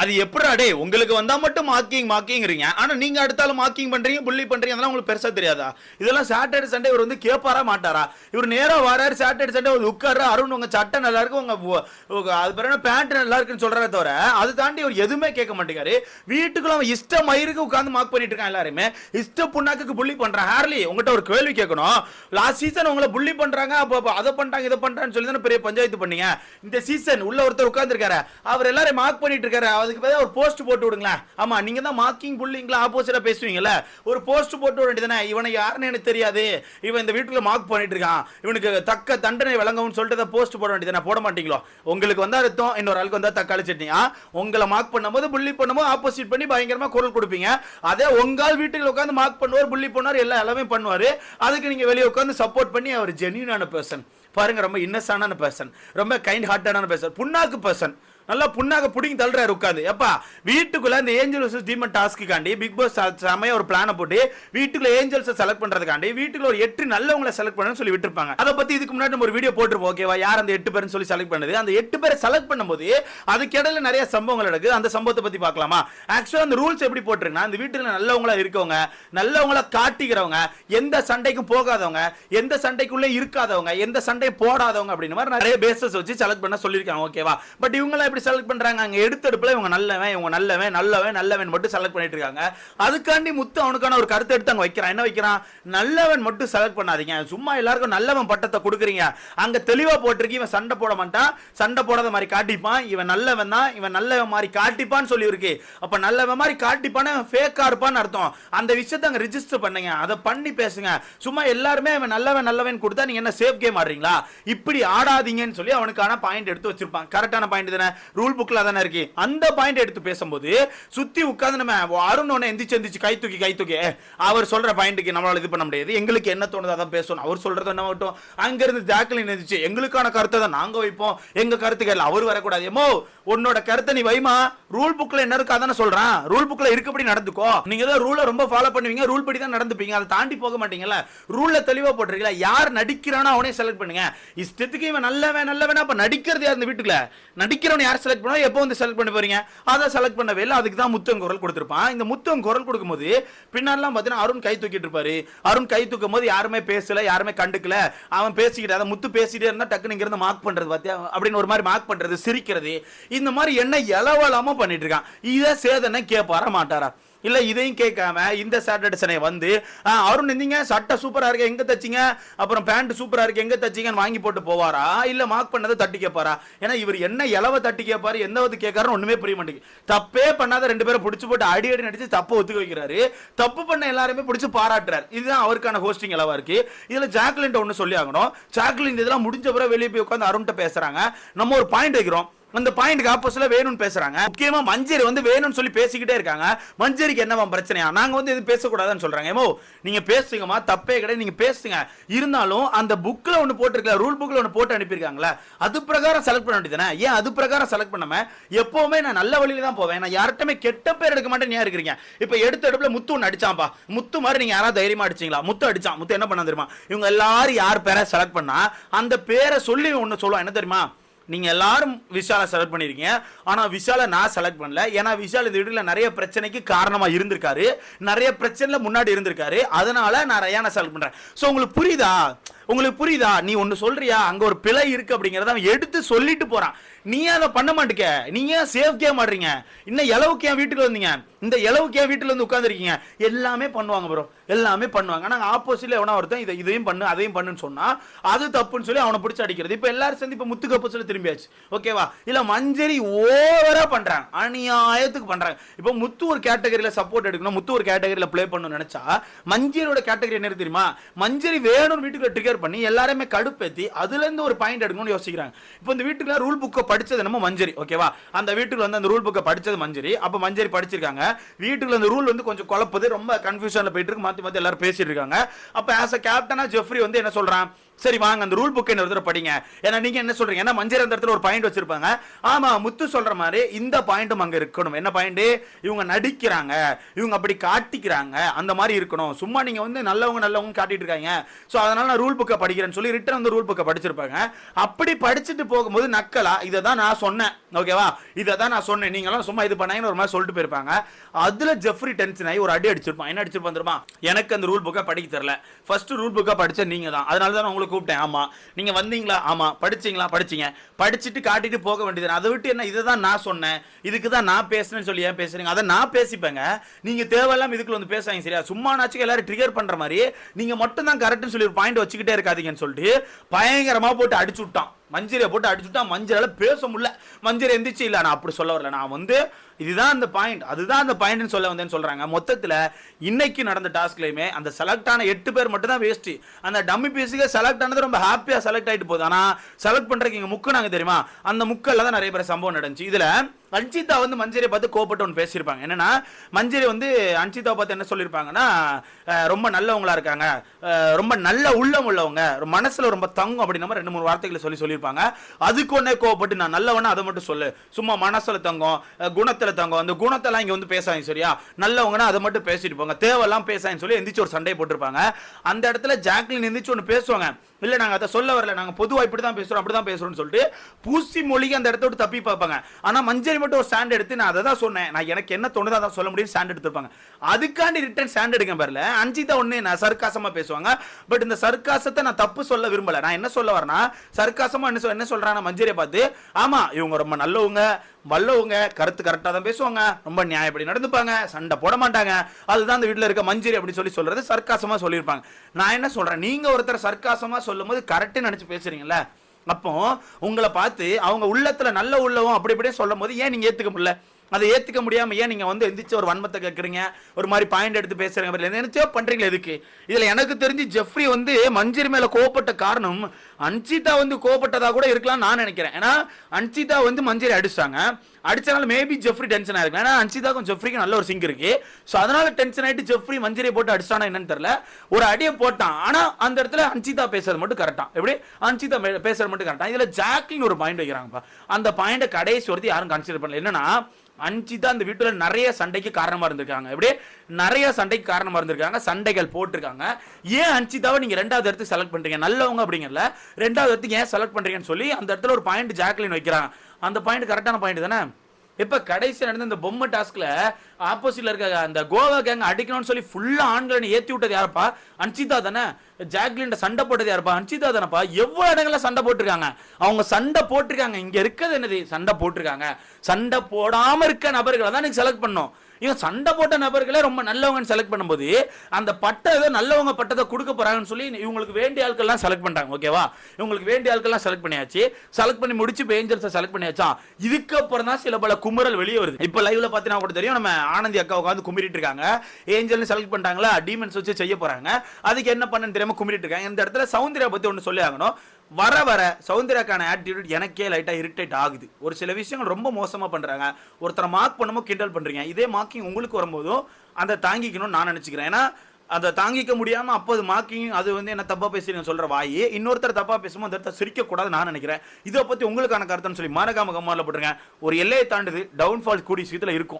அது எப்படா டே உங்களுக்கு வந்தா மட்டும் மார்க்கிங் மார்க்கிங்றீங்க ஆனா நீங்க அடுத்தாலும் மார்க்கிங் பண்றீங்க புள்ளி பண்றீங்க அதெல்லாம் உங்களுக்கு பெருசா தெரியாதா? இதெல்லாம் சாட்டர்டே சண்டே இவர் வந்து கேட்பாரா மாட்டாரா? இவர் நேரா வராரு சாட்டர்டே சண்டே ஒரு உட்காரு அருண் உங்க சட்டை நல்லா இருக்கு உங்க அது பேர் பேண்ட் நல்லா இருக்குன்னு சொல்றத தவிர அது தாண்டி இவர் எதுவுமே கேட்க மாட்டேங்காரு வீட்டுக்குள்ள அவன் இஷ்ட மயிருக்கு உட்காந்து மார்க் பண்ணிட்டு இருக்கான் எல்லாருமே. இஷ்ட புண்ணாக்கு புள்ளி பண்றான். ஹார்லி உங்ககிட்ட ஒரு கேள்வி கேட்கணும். லாஸ்ட் சீசன் உங்களை புள்ளி பண்றாங்க அப்போ அப்ப அதை பண்றாங்க இதை பண்றான்னு சொல்லி தானே பெரிய பஞ்சாயத்து பண்ணீங்க. இந்த சீசன் உள்ள ஒருத்தர் உட்கார்ந்துருக்காரு. அவர் எல்லாரும் மார்க் பண்ணிட்டு இருக்காரு. அதுக்கு பதிலாக ஒரு போஸ்ட் போட்டு விடுங்களேன். ஆமா நீங்க தான் மார்க்கிங் புள்ளிங்களா ஆப்போசிட்டாக பேசுவீங்கல்ல? ஒரு போஸ்ட் போட்டு விட வேண்டியதானே இவனை யாருன்னு எனக்கு தெரியாது. இவன் இந்த வீட்டுல மார்க் பண்ணிட்டு இருக்கான். இவனுக்கு தக்க தண்டனை வழங்கவும் சொல்லிட்டு போஸ்ட் போட வேண்டியதானே போட மாட்டீங்களோ? உங்களுக்கு வந்தால் அர்த்தம் இன்னொரு ஆளுக்கு வந்தால் தக்காளி சட்னி. உங்களை மார்க் பண்ணும்போது புள்ளி பண்ணும்போது ஆப்போசிட் பண்ணி பயங்கரமாக குரல் கொடுப்பீங்க. அதே உங்கால் வீட்டுக்கு உட்காந்து மார்க் பண்ணுவார் புள்ளி பண்ணுவார் எல்லா எல்லாமே பண்ணுவார். அதுக்கு நீங்கள் வெளியே உட்காந்து சப்போர்ட் பண்ணி அவர் ஜென்யூனான பர்சன் பாருங்க ரொம்ப இன்னஸான பர்சன் ரொம்ப கைண்ட் ஹார்ட்டான பர்சன் புண்ணாக்கு பர்சன் நல்லா புண்ணாக பிடிங்கி தள்ளுறாரு உட்காந்து எப்பா வீட்டுக்குள்ள இந்த ஏஞ்சல் வர்சஸ் டீமன் டாஸ்க்குக்காண்டி பிக் பாஸ் செமையா ஒரு பிளானை போட்டு வீட்டுக்குள்ள ஏஞ்சல்ஸை செலக்ட் பண்றதுக்காண்டி வீட்டுக்குள்ள ஒரு எட்டு நல்லவங்களை செலக்ட் பண்ணணும்னு சொல்லி விட்டுருப்பாங்க. அதை பத்தி இதுக்கு முன்னாடி நம்ம ஒரு வீடியோ போட்டுருப்போம் ஓகேவா யார் அந்த எட்டு பேர்னு சொல்லி செலக்ட் பண்ணது? அந்த எட்டு பேரை செலக்ட் பண்ணும்போது அதுக்கிடையில நிறைய சம்பவங்கள் நடக்குது. அந்த சம்பவத்தை பத்தி பார்க்கலாமா? ஆக்சுவலா அந்த ரூல்ஸ் எப்படி போட்டிருக்குன்னா அந்த வீட்டுல நல்லவங்களா இருக்கவங்க நல்லவங்களா காட்டிக்கிறவங்க எந்த சண்டைக்கும் போகாதவங்க எந்த சண்டைக்குள்ளே இருக்காதவங்க எந்த சண்டையும் போடாதவங்க அப்படின்னு மாதிரி நிறைய பேசஸ் வச்சு செலக்ட் பண்ண சொல்லியிருக்காங்க ஓகேவா பட் இவங்களாம் எப்படி செலக்ட் பண்றாங்க? அங்க எடுத்தெடுப்புல இவங்க நல்லவன் இவங்க நல்லவன் நல்லவன் நல்லவன் மட்டும் செலக்ட் பண்ணிட்டு இருக்காங்க. அதுக்காண்டி முத்து அவனுக்கான ஒரு கருத்தை எடுத்து அங்கே வைக்கிறான். என்ன வைக்கிறான்? நல்லவன் மட்டும் செலக்ட் பண்ணாதீங்க. சும்மா எல்லாருக்கும் நல்லவன் பட்டத்தை கொடுக்குறீங்க. அங்க தெளிவா போட்டிருக்கு இவன் சண்டை போட மாட்டான். சண்டை போடாத மாதிரி காட்டிப்பான். இவன் நல்லவன் தான். இவன் நல்லவன் மாதிரி காட்டிப்பான்னு சொல்லி இருக்கு நல்லவன் மாதிரி காட்டிப்பான ஃபேக்கா இருப்பான்னு அர்த்தம். அந்த விஷயத்தை அங்கே ரிஜிஸ்டர் பண்ணுங்க. அதை பண்ணி பேசுங்க. சும்மா எல்லாருமே அவன் நல்லவன் நல்லவன் கொடுத்தா நீங்கள் என்ன சேஃப் கேம் ஆடுறீங்களா? இப்படி ஆடாதீங்கன்னு சொல்லி அவனுக்கான பாயிண்ட் எடுத்து வச்சிருப்பான். கரெக்டான பாயிண்ட் தானே? ரூல் புக்ல தானே இருக்கு அந்த பாயிண்ட் எடுத்து பேசும்போது சுத்தி உட்கார்ந்து நம்ம அருண் ஒன்று எந்திரிச்சு எந்திரிச்சு கை தூக்கி கை தூக்கி அவர் சொல்ற பாயிண்ட்டுக்கு நம்மளால் இது பண்ண முடியாது. எங்களுக்கு என்ன தோணுது அதான் பேசணும். அவர் சொல்கிறது என்ன மட்டும் அங்கேருந்து ஜாக்கலின் எந்திரிச்சு எங்களுக்கான கருத்தை தான் நாங்க வைப்போம். எங்க கருத்து இல்ல அவர் வரக்கூடாது. ஏமோ உன்னோட கருத்தை நீ வைமா. ரூல் புக்ல என்ன இருக்கா தானே சொல்கிறேன் ரூல் புக்ல இருக்கப்படி நடந்துக்கோ. நீங்க தான் ரூலை ரொம்ப ஃபாலோ பண்ணுவீங்க ரூல் படி தான் நடந்துப்பீங்க. அதை தாண்டி போக மாட்டீங்கல்ல. ரூலில் தெளிவா போட்டிருக்கீங்களா? யார் நடிக்கிறானோ அவனே செலக்ட் பண்ணுங்க. இஷ்டத்துக்கு இவன் நல்லவன் நல்லவன்? அப்ப நடிக்கிறது யார் இந்த வீட்டுக்குள்ள? நடிக்கிறவன் யார் செலக்ட் பண்ணுவா எப்போ வந்து செலக்ட் பண்ண போறீங்க? அதை செலக்ட் பண்ணவே இல்லை அதுக்கு தான் முத்தம் குரல் கொடுத்துருப்பான். இந்த முத்தம் குரல் கொடுக்கும்போது பின்னாடிலாம் பார்த்தீங்கன்னா அருண் கை தூக்கிட்டு இருப்பாரு. அருண் கை தூக்கும் போது யாருமே பேசல யாருமே கண்டுக்கல. அவன் பேசிக்கிட்டு அதை முத்து பேசிட்டே இருந்தா டக்குனு இங்கிருந்து மார்க் பண்றது பார்த்தியா அப்படின்னு ஒரு மாதிரி மார்க் பண்றது சிரிக்கிறது. இந்த மாதிரி என்ன இலவலாம பண்ணிட்டு இருக்கான். இதை சேதனை கேட்பாரா மாட்டாரா? இல்ல இதையும் கேட்காம இந்த சாட்டர்டே சனே வந்து அருண் இருந்தீங்க சட்டை சூப்பரா இருக்கு எங்க தச்சீங்க? அப்புறம் பேண்ட் சூப்பரா இருக்கு எங்க தச்சீங்கன்னு வாங்கி போட்டு போவாரா? இல்ல மார்க் பண்ணதை தட்டி கேட்பாரா ஏன்னா இவர் என்ன இலவை தட்டி கேட்பாரு எந்த வந்து கேட்காருன்னு ஒண்ணுமே புரிய மாட்டேங்குது. தப்பே பண்ணாத ரெண்டு பேரும் பிடிச்சி போட்டு அடி அடி நடிச்சு தப்பு ஒத்துக்க வைக்கிறாரு. தப்பு பண்ண எல்லாருமே பிடிச்சி பாராட்டுறாரு. இதுதான் அவருக்கான ஹோஸ்டிங் இலவா இருக்கு. இதுல ஜாக்லின் ஒன்று சொல்லி ஆகணும். ஜாக்லின் இதெல்லாம் முடிஞ்ச பிறகு வெளியே போய் உட்காந்து அருண்கிட்ட பேசுறாங்க. நம்ம ஒரு பாயிண்ட் வைக்கிறோம். அந்த பாயிண்ட்க்கு ஆப்போசிட்ல வேணும்னு பேசுறாங்க. முக்கியமா மஞ்சரி வந்து வேணும்னு சொல்லி பேசிக்கிட்டே இருக்காங்க. மஞ்சரிக்கு என்னவா பிரச்சனையா? நாங்க வந்து எதுவும் பேசக்கூடாதுன்னு சொல்றாங்க. ஏமோ நீங்க பேசுங்கம்மா தப்பே கிடையாது நீங்க பேசுங்க. இருந்தாலும் அந்த புக்ல ஒன்று போட்டிருக்கல ரூல் புக்ல ஒன்று போட்டு அனுப்பியிருக்காங்களே அது பிரகாரம் செலக்ட் பண்ண வேண்டியதானே ஏன் அது பிரகாரம் செலக்ட் பண்ணாம எப்பவுமே நான் நல்ல வழியில தான் போவேன். நான் யார்கிட்டமே கெட்ட பேர் எடுக்க மாட்டேன் ஏன் இருக்கிறீங்க? இப்போ எடுத்த எடுப்புல முத்து ஒன்று அடிச்சாம்பா முத்து மாதிரி நீங்க யாராவது தைரியமா அடிச்சீங்களா? முத்து அடிச்சான். முத்து என்ன பண்ண தெரியுமா? இவங்க எல்லாரும் யார் பேரை செலக்ட் பண்ணா அந்த பேரை சொல்லி ஒன்று சொல்லுவான். என்ன தெரியுமா? நீங்கள் எல்லாரும் விஷாலை செலக்ட் பண்ணிருக்கீங்க. ஆனால் விஷாலை நான் செலக்ட் பண்ணல. ஏன்னா விஷால் இந்த வீட்டில் நிறைய பிரச்சனைக்கு காரணமாக இருந்திருக்காரு. நிறைய பிரச்சனையில் முன்னாடி இருந்திருக்காரு. அதனால நான் ரயானை செலக்ட் பண்ணுறேன் ஸோ உங்களுக்கு புரியுதா? உங்களுக்கு புரியுதா? நீ ஒன்று சொல்றியா? அங்கே ஒரு பிழை இருக்குது அப்படிங்கிறத அவன் எடுத்து சொல்லிட்டு போகிறான் நீ அதை பண்ண மாட்டேங்க? நீங்க ஏன் சேஃப் கேம் ஆடுறீங்க? இன்னும் எளவுக்கு ஏன் வீட்டுக்கு வந்தீங்க. இந்த எளவுக்கு ஏன் வீட்டுல வந்து உட்காந்துருக்கீங்க எல்லாமே பண்ணுவாங்க ப்ரோ எல்லாமே பண்ணுவாங்க. ஆனா ஆப்போசிட்ல எவனா ஒருத்தன் இதை இதையும் பண்ணு அதையும் பண்ணுன்னு சொன்னா அது தப்புன்னு சொல்லி அவனை பிடிச்சி அடிக்கிறது. இப்ப எல்லாரும் சேர்ந்து இப்போ முத்துக்கு அப்போசிட்ல திரும்பியாச்சு. ஓகேவா இல்ல மஞ்சரி ஓவரா பண்றாங்க. அநியாயத்துக்கு பண்றாங்க. இப்போ முத்து ஒரு கேட்டகரியில சப்போர்ட் எடுக்கணும். முத்து ஒரு கேட்டகரியில ப்ளே பண்ணணும்னு நினைச்சா மஞ்சரியோட கேட்டகரி என்ன தெரியுமா? மஞ்சரி வேணும்னு வீட்டுக்குள்ள ட்ரிகர் பண்ணி எல்லாருமே கடுப்பேத்தி அதுல இருந்து ஒரு பாயிண்ட் எடுக்கணும்னு யோசிக்கிறாங்க. இப்போ இந்த வீட்டுக்குள்ள ரூல் புக்கை படிச்சது நம்ம மஞ்சரி ஓகேவா அந்த வீட்டுக்கு வந்து அந்த ரூல் புக்கை படிச்சது மஞ்சரி. அப்ப மஞ்சரி படிச்சிருக்காங்க. வீட்டுக்குள்ள அந்த ரூல் வந்து கொஞ்சம் குழப்புது ரொம்ப கன்ஃபியூஷன்ல போயிட்டு இருக்கு. மாத்தி மாத்தி எல்லாரும் பேசிட்டு இருக்காங்க. அப்ப ஆஸ் அ கேப்டனா ஜெஃப்ரி வந்து என்ன சொல்றான்? சரி வாங்க அந்த ரூல் புக் என்ன ஒரு படிங்க. ஏன்னா நீங்க என்ன சொல்றீங்க? ஏன்னா மஞ்சள் அந்த இடத்துல ஒரு பாயிண்ட் வச்சிருப்பாங்க. ஆமா முத்து சொல்ற மாதிரி இந்த பாயிண்ட்டும் அங்க இருக்கணும். என்ன பாயிண்ட் இவங்க நடிக்கிறாங்க. இவங்க அப்படி காட்டிக்கிறாங்க. அந்த மாதிரி இருக்கணும். சும்மா நீங்க வந்து நல்லவங்க நல்லவங்க காட்டிட்டு இருக்காங்க. ஸோ அதனால நான் ரூல் புக்கை படிக்கிறேன்னு சொல்லி ரிட்டன் அந்த ரூல் புக்கை படிச்சிருப்பாங்க. அப்படி படிச்சுட்டு போகும்போது நக்கலா இதை தான் நான் சொன்னேன். ஓகேவா இதை தான் நான் சொன்னேன். நீங்களாம் சும்மா இது பண்ணாங்கன்னு ஒரு மாதிரி சொல்லிட்டு போயிருப்பாங்க. அதுல ஜெஃப்ரி டென்ஷன் ஆகி ஒரு அடி அடிச்சிருப்பான். என்ன அடிச்சிருப்பான் தெரியுமா? எனக்கு அந்த ரூல் புக்கை படிக்க தெரியல. ஃபர்ஸ்ட் ரூல் புக்கை படிச்ச நீங்க தான் அதனால தான் நான் கூப்பிட்டேன். ஆமா. நீங்கள் வந்தீங்களா? ஆமாம் படிச்சீங்களா? படிச்சிங்க. படிச்சுட்டு காட்டிட்டு போக வேண்டியது அதை விட்டு என்ன இதை தான் நான் சொன்னேன். இதுக்கு தான் நான் பேசுனேன்னு சொல்லி ஏன் பேசுறீங்க? அதை நான் பேசிப்பேங்க. நீங்கள் தேவையில்லாமல் இதுக்குள்ள வந்து பேசாங்க சரியா? சும்மா நாச்சுக்கு எல்லாரும் ட்ரிகர் பண்ணுற மாதிரி நீங்கள் மட்டும் தான் கரெக்டுன்னு சொல்லி ஒரு பாயிண்ட் வச்சுக்கிட்டே இருக்காதீங்கன்னு சொல்லிட்டு பயங்கரமாக போட்டு அடிச்சு விட்டான். மஞ்சிரியை போட்டு அடிச்சுட்டா மஞ்சளால் பேச முடியல. மஞ்சள் எந்திரிச்சு இல்லை நான் அப்படி சொல்ல வரல. நான் வந்து இதுதான் அந்த பாயிண்ட் அதுதான் அந்த பாயிண்ட்னு சொல்ல வந்தேன்னு சொல்றாங்க. மொத்தத்தில் இன்னைக்கு நடந்த டாஸ்க்லையுமே அந்த செலக்ட் ஆன எட்டு பேர் மட்டும் தான் வேஸ்ட் அந்த டம்மி பீஸுக்கு செலக்ட் ஆனது ரொம்ப ஹாப்பியாக செலக்ட் ஆகிட்டு போகுது. ஆனால் செலக்ட் பண்ணுறதுக்கு இங்கே முக்கு முக்குனாங்க தெரியுமா? அந்த முக்கில் தான் நிறைய பேர் சம்பவம் நடந்துச்சு. இதில் அன்சிதா வந்து மஞ்சரியை பார்த்து கோபப்பட்டு ஒன்று பேசியிருப்பாங்க. என்னன்னா மஞ்சரி வந்து அன்சிதாவை பார்த்து என்ன சொல்லியிருப்பாங்கன்னா ரொம்ப நல்லவங்களா இருக்காங்க. ரொம்ப நல்ல உள்ளம் உள்ளவங்க. ரொம்ப மனசுல ரொம்ப தங்கும் அப்படின்ற மாதிரி ரெண்டு மூணு வார்த்தைகளை சொல்லி சொல்லியிருப்பாங்க. அதுக்கு ஒன்னே கோவப்பட்டு நான் நல்லவனா? அதை மட்டும் சொல்லு. சும்மா மனசுல தங்கம் குணத்தில் குணத்துல தங்கம். அந்த குணத்தெல்லாம் இங்க வந்து பேசாங்க சரியா? நல்லவங்கன்னா அதை மட்டும் பேசிட்டு போங்க. தேவையெல்லாம் பேசாங்கன்னு சொல்லி எந்திரிச்சு ஒரு சண்டை போட்டிருப்பாங்க. அந்த இடத்துல ஜாக்லின் எந்திரிச்சு ஒன்று பேசுவாங்க. இல்ல நாங்க அதை சொல்ல வரல. நாங்க பொதுவா இப்படி தான் பேசுறோம் அப்படி தான் பேசுறோம்னு சொல்லிட்டு பூசி மொழிக்கு அந்த இடத்த விட்டு தப்பி பார்ப்பாங்க. ஆனா மஞ்சள் மட்டும் ஒரு ஸ்டாண்ட் எடுத்து நான் அதை தான் சொன்னேன். நான் எனக்கு என்ன தோணுதோ அதான் சொல்ல முடியும் ஸ்டாண்ட் எடுத்துப்பாங்க அதுக்காண்டி ரிட்டன் ஸ்டாண்ட் எடுக்க பாருல. அஞ்சிதா ஒண்ணு நான் சர்க்காசமா பேசுவாங்க. பட் இந்த சர்க்காசத்தை நான் தப்பு சொல்ல விரும்பல. நான் என்ன சொல்ல வரேன்னா சர்க்காசமா என்ன சொல் என்ன சொல்றாங்க மஞ்சரியை பார்த்து ஆமா இவங்க ரொம்ப நல்லவங்க. வல்லவங்க கருத்து கரெக்டாக தான் பேசுவாங்க. ரொம்ப நியாயப்படி நடந்துப்பாங்க. சண்டை போட மாட்டாங்க. அதுதான் அந்த வீட்டில் இருக்க மஞ்சரி அப்படின்னு சொல்லி சொல்கிறது சர்க்காசமாக சொல்லியிருப்பாங்க. நான் என்ன சொல்கிறேன் நீங்கள் ஒருத்தர் சர்க்காசமாக சொல்லும்போது கரெக்டுன்னு நினச்சி பேசுகிறீங்கள அப்போ உங்களை பார்த்து அவங்க உள்ளத்தில் நல்ல உள்ளவும் அப்படி இப்படியே சொல்லும் போது ஏன் நீங்கள் ஏற்றுக்க முடியல? அதை ஏற்றுக்க முடியாமல் ஏன் நீங்கள் வந்து எந்திரிச்சு ஒரு வன்மத்தை கேட்குறீங்க ஒரு மாதிரி பாயிண்ட் எடுத்து பேசுறீங்க. பாருங்க. நினைச்சோ பண்றீங்களா எதுக்கு? இதில் எனக்கு தெரிஞ்சு ஜெஃப்ரி வந்து மஞ்சரி மேலே கோவப்பட்ட காரணம் அன்சிதா வந்து கோபப்பட்டதாக கூட இருக்கலாம் நான் நினைக்கிறேன். ஏன்னா அன்சிதா வந்து மஞ்சரி அடிச்சாங்க. அடிச்சனால மேபி ஜெஃப்ரி டென்ஷன் ஆயிருக்கும் ஏன்னா அன்சிதாக்கும் ஜெஃப்ரிக்கும் நல்ல ஒரு சிங்க் இருக்கு. ஸோ அதனால டென்ஷன் ஆயிட்டு ஜெஃப்ரி மஞ்சரியை போட்டு அடிச்சானா என்னன்னு தெரியல. ஒரு அடியை போட்டான். ஆனா அந்த இடத்துல அன்சிதா பேசுறது மட்டும் கரெக்டா எப்படி? அன்சிதா பேசுறது மட்டும் கரெக்டா இதுல ஜாக்லின் ஒரு பாயிண்ட் வைக்கிறாங்கப்பா. அந்த பாயிண்ட கடைசி ஒருத்தி யாரும் கன்சிடர் பண்ணல. என்னன்னா அஞ்சிதா அந்த வீட்டில் நிறைய சண்டைக்கு காரணமாக இருந்திருக்காங்க. எப்படி? நிறைய சண்டைக்கு காரணமாக இருந்திருக்காங்க. சண்டைகள் போட்டிருக்காங்க. ஏன் அஞ்சிதாவை நீங்கள் ரெண்டாவது இடத்துக்கு செலக்ட் பண்ணுறீங்க நல்லவங்க அப்படிங்கறல ரெண்டாவது இடத்துக்கு ஏன் செலக்ட் பண்ணுறீங்கன்னு சொல்லி அந்த இடத்துல ஒரு பாயிண்ட் ஜாக்லின் வைக்கிறாங்க அந்த பாயிண்ட் கரெக்டான பாயிண்ட் தானே? இப்போ கடைசி நடந்த இந்த பொம்மை டாஸ்க்ல ஆப்போசிட்ல இருக்க அந்த கோவா கேங் அடிக்கணும்னு சொல்லி ஃபுல்லாக ஆண்களை ஏற்றி விட்டது யாரப்பா? அன்சிதா தானே? ஜாக்லின் சண்டை போட்டது யாருப்பா? அன்சிதா தானப்பா. எவ்வளவு இடங்களில் சண்டை போட்டிருக்காங்க? அவங்க சண்டை போட்டிருக்காங்க. இங்க இருக்கிறது என்னது? சண்டை போட்டிருக்காங்க. சண்டை போடாம இருக்க நபர்களை தான் நீங்க செலக்ட் பண்ணோம் இவன் சண்டை போட்ட நபர்களே ரொம்ப நல்லவங்கன்னு செலக்ட் பண்ணும்போது அந்த பட்டத்தை நல்லவங்க பட்டத்தை கொடுக்க போறாங்கன்னு சொல்லி இவங்களுக்கு வேண்டிய ஆட்கள்லாம் செலக்ட் பண்ணுறாங்க ஓகேவா இவங்களுக்கு வேண்டிய ஆட்கள்லாம் செலக்ட் பண்ணியாச்சு. செலக்ட் பண்ணி முடிச்சு இப்போ ஏஞ்சல்ஸை செலக்ட் பண்ணியாச்சா? இதுக்கப்புறம் தான் சில பல குமுறல் வெளியே வருது. இப்போ லைவ்ல பார்த்தீங்கன்னா கூட தெரியும் நம்ம ஆனந்தி அக்கா உட்காந்து குமிரிட்டு இருக்காங்க. ஏஞ்சல்னு செலக்ட் பண்ணிட்டாங்களா? டீமன்ஸ் வச்சு செய்ய போறாங்க. அதுக்கு என்ன பண்ணுன்னு தெரியாம? குமிரிட்டு இருக்காங்க. இந்த இடத்துல சௌந்தர்யா பற்றி ஒன்று சொல்லி ஆகணும். வர வர சௌந்தர்யாக்கான ஆட்டிடியூட் எனக்கே லைட்டாக இரிட்டேட் ஆகுது. ஒரு சில விஷயங்கள் ரொம்ப மோசமாக பண்ணுறாங்க ஒருத்தரை மார்க் பண்ணும்போது கிண்டல் பண்ணுறீங்க இதே மார்க்கிங் உங்களுக்கு வரும்போதும் அந்த தாங்கிக்கணும்னு நான் நினச்சிக்கிறேன். ஏன்னா அதை தாங்கிக்க முடியாமல் அப்போ அது மார்க்கிங் அது வந்து என்ன தப்பாக பேசுறீங்க சொல்கிற வாயி இன்னொருத்தர் தப்பாக பேசும்போது அந்த இடத்த சிரிக்கக்கூடாது நான் நினைக்கிறேன். இதை பற்றி உங்களுக்கான கருத்துன்னு சொல்லி மறக்காம கம்மாவில் போட்டுருங்க. ஒரு எல்லையை தாண்டுது டவுன்ஃபால் கூடிய சீத்தில் இருக்கும்.